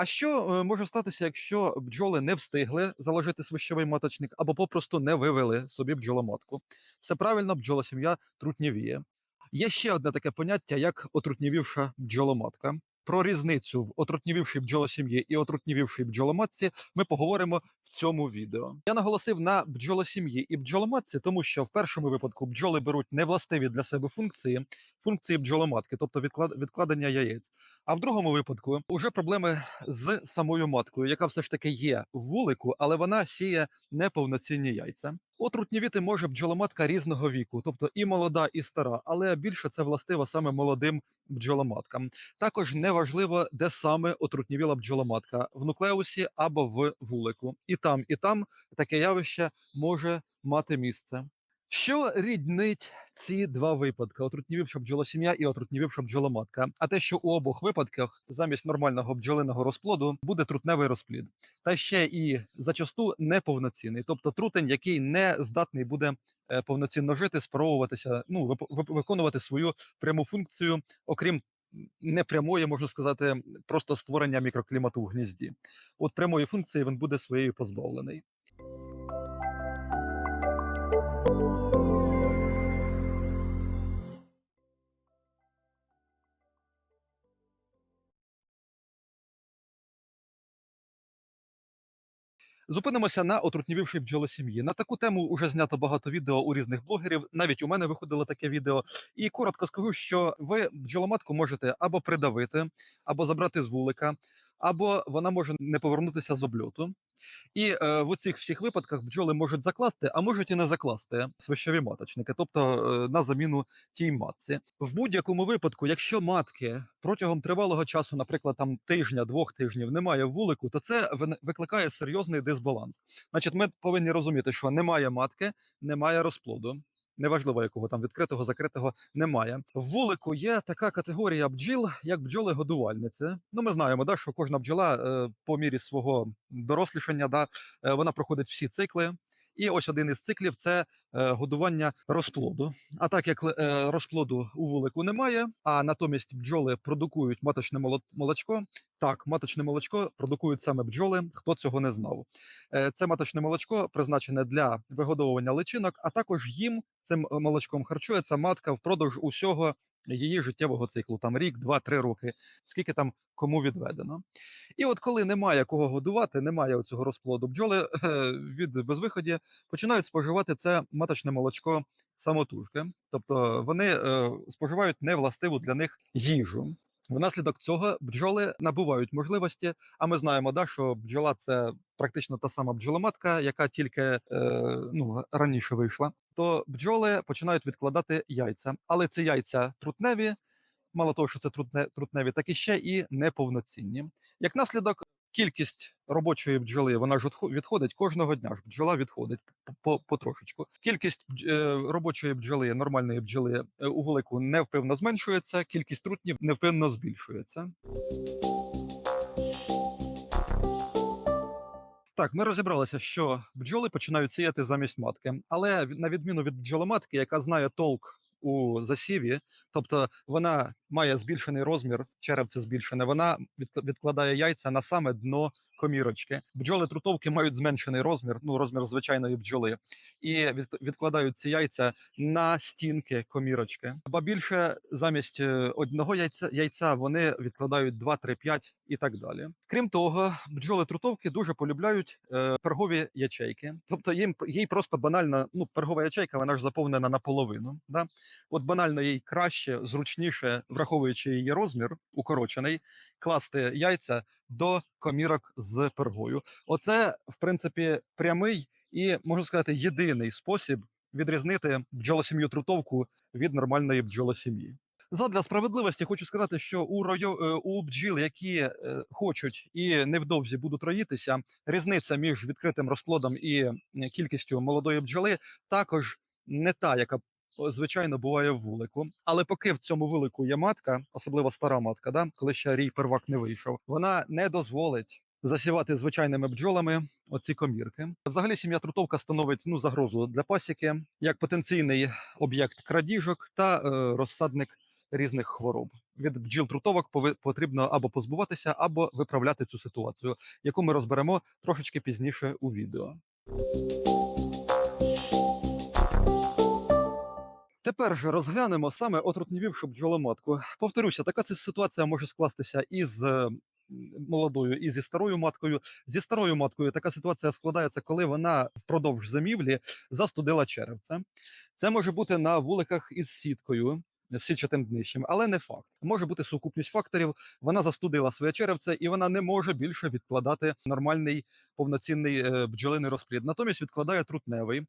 А що е, може статися, якщо бджоли не встигли заложити свищовий маточник або попросту не вивели собі бджоломатку? Все правильно, бджолосім'я трутнєвіє. Є ще одне таке поняття, як отрутнівівша бджоломатка. Про різницю в отрутнєвівшій бджолосім'ї і отрутнєвівшій бджоломатці ми поговоримо в цьому відео. Я наголосив на бджолосім'ї і бджоломатці, тому що в першому випадку бджоли беруть невластиві для себе функції, функції бджоломатки, тобто відклад- відкладення яєць. А в другому випадку вже проблеми з самою маткою, яка все ж таки є в вулику, але вона сіє неповноцінні яйця. Отрутнєвіти може бджоломатка різного віку, тобто і молода, і стара, але більше це властиво саме молодим бджоломаткам. Також неважливо, де саме отрутнівіла бджоломатка в нуклеусі або в вулику. І там, і там таке явище може мати місце. Що ріднить ці два випадки: отрутнівівша бджолосім'я і отрутнівівша бджоломатка? А те, що у обох випадках замість нормального бджолиного розплоду буде трутневий розплід, та ще і зачасту неповноцінний, тобто трутень, який не здатний буде е, повноцінно жити, спробуватися, ну виконувати свою пряму функцію, окрім непрямої, можна сказати, просто створення мікроклімату в гнізді. От прямої функції він буде своєю позбавлений. Зупинимося на отрутнівівшій бджолосім'ї. На таку тему вже знято багато відео у різних блогерів. Навіть у мене виходило таке відео. І коротко скажу, що ви бджоломатку можете або придавити, або забрати з вулика, або вона може не повернутися з обльоту. І е, в усіх всіх випадках бджоли можуть закласти, а можуть і не закласти свищові маточники, тобто е, на заміну тій матці. В будь-якому випадку, якщо матки протягом тривалого часу, наприклад, там тижня, двох тижнів, немає вулику, то це викликає серйозний дисбаланс. Значить, ми повинні розуміти, що немає матки, немає розплоду. Неважливо, якого там відкритого, закритого немає. Вулику є така категорія бджіл, як бджоли-годувальниці. Ну, ми знаємо, да, що кожна бджола е, по мірі свого дорослішання, да, е, вона проходить всі цикли. І ось один із циклів це е, годування розплоду. А так як е, розплоду у вулику немає, а натомість бджоли продукують маточне моло- молочко. Так, маточне молочко продукують саме бджоли. Хто цього не знав? Е, Це маточне молочко призначене для вигодовування личинок, а також їм цим молочком харчується матка впродовж усього її життєвого циклу, там рік, два-три роки, скільки там кому відведено. І от коли немає кого годувати, немає цього розплоду бджоли від безвиході, починають споживати це маточне молочко самотужки. Тобто вони е, споживають невластиву для них їжу. Внаслідок цього бджоли набувають можливості. А ми знаємо, да, що бджола це практично та сама бджоломатка, яка тільки е, ну, раніше вийшла. То бджоли починають відкладати яйця, але ці яйця трутневі. Мало того, що це трутне, трутневі, так і ще і неповноцінні. Як наслідок, кількість робочої бджоли вона ж відходить кожного дня. ж Бджола відходить по- по потрошечку. Кількість е, робочої бджоли, нормальної бджоли е, у вулику невпевно зменшується, кількість трутнів невпевно збільшується. Так, ми розібралися, що бджоли починають сіяти замість матки, але на відміну від бджоломатки, яка знає толк у засіві, тобто вона має збільшений розмір, черепце збільшене, вона відк- відкладає яйця на саме дно комірочки. Бджоли трутовки мають зменшений розмір, ну розмір звичайної бджоли, і відкладають ці яйця на стінки комірочки. Ба більше замість е, одного яйця, яйця вони відкладають 2, 3, 5 і так далі. Крім того, бджоли трутовки дуже полюбляють е, пергові ячейки. Тобто їм їй просто банально, ну пергова ячейка, вона ж заповнена наполовину. Да? От банально їй краще, зручніше, враховуючи її розмір, укорочений, класти яйця до комірок з пергою. Оце, в принципі, прямий і можна сказати, єдиний спосіб відрізнити бджолосім'ю трутовку від нормальної бджолосім'ї. Задля справедливості хочу сказати, що у ройо, е, у бджіл, які е, хочуть і невдовзі будуть роїтися, різниця між відкритим розплодом і кількістю молодої бджоли також не та, яка звичайно буває в вулику. Але поки в цьому вулику є матка, особливо стара матка, да, коли ще рій первак не вийшов, вона не дозволить засівати звичайними бджолами оці комірки. Взагалі сім'я трутовка становить ну загрозу для пасіки як потенційний об'єкт крадіжок та е, розсадник різних хвороб. від бджіл трутовок потрібно або позбуватися, або виправляти цю ситуацію, яку ми розберемо трошечки пізніше у відео. Тепер же розглянемо саме отрутнівівшу бджоломатку. Повторюся, така ця ситуація може скластися із е, молодою, і зі старою маткою. Зі старою маткою така ситуація складається, коли вона впродовж зимівлі застудила черевце. Це може бути на вуликах із сіткою. З Сітчатим днищем, але не факт. Може бути сукупність факторів. Вона застудила своє черевце, і вона не може більше відкладати нормальний повноцінний е, бджолиний розплід. Натомість відкладає трутневий.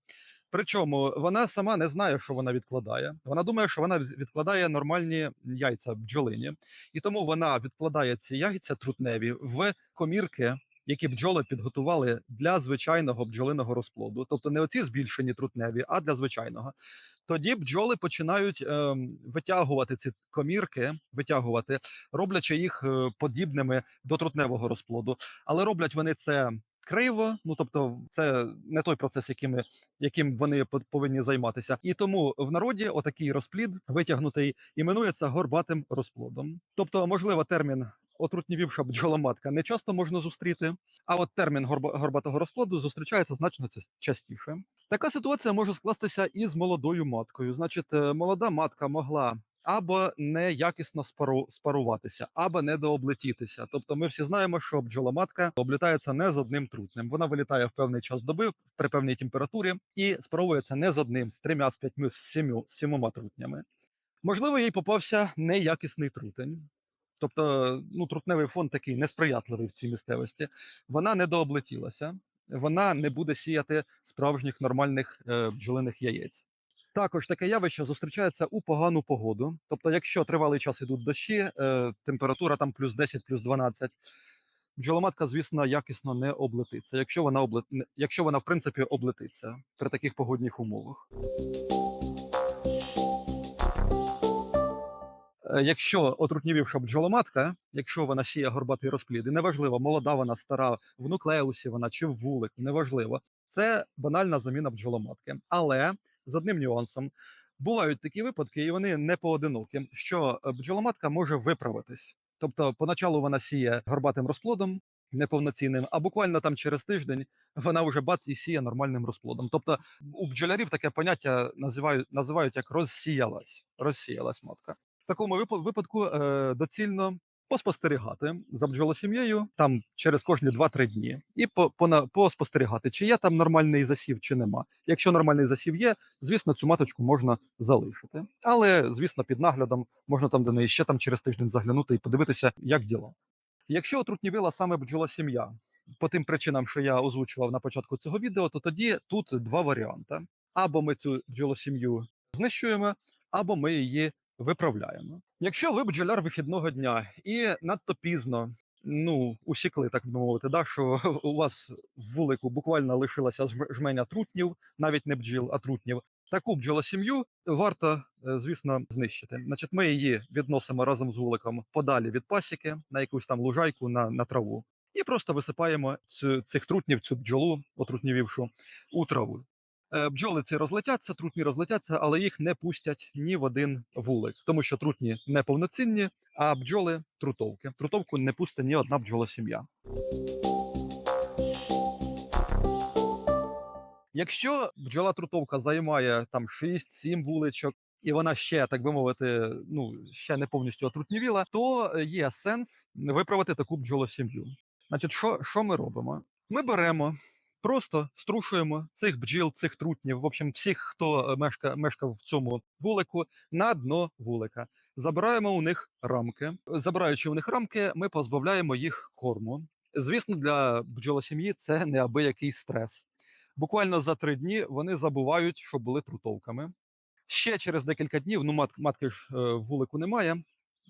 Причому вона сама не знає, що вона відкладає. Вона думає, що вона відкладає нормальні яйця бджолині, і тому вона відкладає ці яйця трутневі в комірки, які бджоли підготували для звичайного бджолиного розплоду. Тобто не оці збільшені трутневі, а для звичайного. Тоді бджоли починають ем, витягувати ці комірки, витягувати, роблячи їх е, подібними до трутневого розплоду. Але роблять вони це криво. Ну тобто, це не той процес, яким, яким вони по- повинні займатися. І тому в народі отакий розплід витягнутий іменується горбатим розплодом. Тобто, можливо, термін. Отрутнівівша бджоломатка не часто можна зустріти, а от термін горбатого розплоду зустрічається значно частіше. Така ситуація може скластися і з молодою маткою. Значить, е, молода матка могла або неякісно спару, спаруватися, або недооблетітися. Тобто, ми всі знаємо, що бджоломатка облітається не з одним трутнем. Вона вилітає в певний час доби при певній температурі і спаровується не з одним, з трьома, з п'ятьми, з з сімома трутнями. Можливо, їй попався неякісний трутень. Тобто, ну, трутневий фон такий несприятливий в цій місцевості. Вона не дооблетілася, вона не буде сіяти справжніх нормальних е, бджолиних яєць. Також таке явище зустрічається у погану погоду. Тобто, якщо тривалий час ідуть дощі, е, температура там плюс 10, плюс 12, бджоломатка, звісно, якісно не облетиться, якщо вона облет... якщо вона в принципі облетиться при таких погодних умовах. Якщо отрутнівівша бджоломатка, якщо вона сіє горбатий розплід, і неважливо, молода вона стара, в нуклеусі вона чи в вулику, неважливо, це банальна заміна бджоломатки. Але з одним нюансом бувають такі випадки, і вони не поодинокі, що е, бджоломатка може виправитись. Тобто, поначалу вона сіє горбатим розплодом неповноцінним, а буквально там через тиждень вона вже бац і сіє нормальним розплодом. Тобто у бджолярів таке поняття називають, називають як розсіялась, розсіялась матка. В такому випадку е, доцільно поспостерігати за бджолосім'єю там через кожні 2-3 дні і поспостерігати, чи є там нормальний засів, чи нема. Якщо нормальний засів є, звісно, цю маточку можна залишити. Але, звісно, під наглядом можна там до неї ще там через тиждень заглянути і подивитися, як діла. Якщо отрутнівила саме бджолосім'я, по тим причинам, що я озвучував на початку цього відео, то тоді тут два варіанти: або ми цю бджолосім'ю знищуємо, або ми її виправляємо. Якщо ви бджоляр вихідного дня і надто пізно. Ну, усікли, так би мовити, да, що у вас в вулику буквально лишилася жменя трутнів, навіть не бджіл, а трутнів. Таку бджолосім'ю варто, е, звісно, знищити. Значить, ми її відносимо разом з вуликом подалі від пасіки на якусь там лужайку на, на траву, і просто висипаємо цю, цих трутнів, цю бджолу, отрутнівівшу, у траву. Е, Бджоли ці розлетяться, трутні розлетяться, але їх не пустять ні в один вулик, тому що трутні неповноцінні, а бджоли трутовки. Трутовку не пустить ні одна бджолосім'я. Якщо бджола трутовка займає там 6-7 вуличок, і вона ще, так би мовити, ну ще не повністю отрутнівіла, то є сенс виправити таку бджолосім'ю. Значить, що, що ми робимо? Ми беремо, просто струшуємо цих бджіл, цих трутнів, в общем, всіх, хто е, мешка, мешкав в цьому вулику, на дно вулика. Забираємо у них рамки. Забираючи у них рамки, ми позбавляємо їх корму. Звісно, для бджолосім'ї це неабиякий стрес. Буквально за три дні вони забувають, що були трутовками. Ще через декілька днів, ну мат, матки ж е, вулику немає,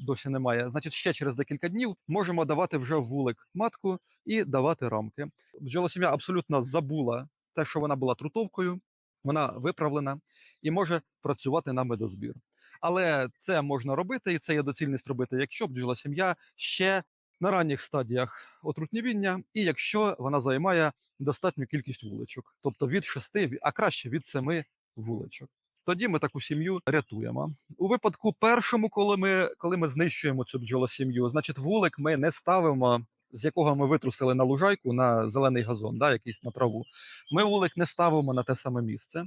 досі немає. Значить, ще через декілька днів можемо давати вже вулик матку і давати рамки. Бджолосім'я абсолютно забула те, що вона була трутовкою, вона виправлена і може працювати на медозбір. Але це можна робити, і це є доцільність робити, якщо бджолосім'я ще на ранніх стадіях отрутнівіння, і якщо вона займає достатню кількість вуличок, тобто від шести, а краще від семи вуличок. Тоді ми таку сім'ю рятуємо. У випадку першому, коли ми, коли ми знищуємо цю бджолосім'ю, значить вулик ми не ставимо, з якого ми витрусили на лужайку, на зелений газон, да, якийсь на траву. Ми вулик не ставимо на те саме місце.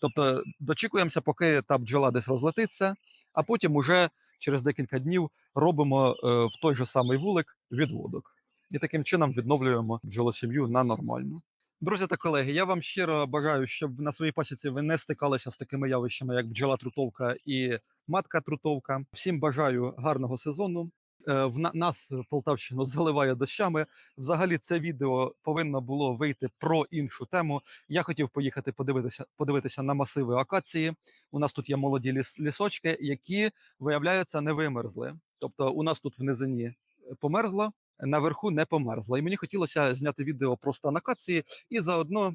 Тобто дочікуємося, поки та бджола десь розлетиться, а потім уже через декілька днів робимо е, в той же самий вулик відводок. І таким чином відновлюємо бджолосім'ю на нормальну. Друзі та колеги, я вам щиро бажаю, щоб на своїй пасіці ви не стикалися з такими явищами, як бджола трутовка і матка трутовка. Всім бажаю гарного сезону. Е, В нас Полтавщину заливає дощами. Взагалі, це відео повинно було вийти про іншу тему. Я хотів поїхати подивитися, подивитися на масиви акації. У нас тут є молоді ліс, лісочки, які виявляється не вимерзли. Тобто, у нас тут в низині е, померзло, наверху не померзла. І мені хотілося зняти відео про стан акації і заодно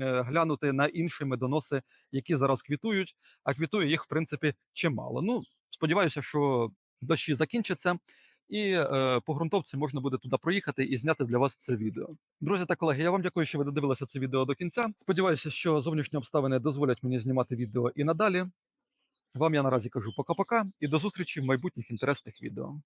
е, глянути на інші медоноси, які зараз квітують. А квітує їх, в принципі, чимало. Ну, сподіваюся, що дощі закінчаться. І е, по ґрунтовці можна буде туди проїхати і зняти для вас це відео. Друзі та колеги, я вам дякую, що ви додивилися це відео до кінця. Сподіваюся, що зовнішні обставини дозволять мені знімати відео і надалі. Вам я наразі кажу пока-пока і до зустрічі в майбутніх інтересних відео.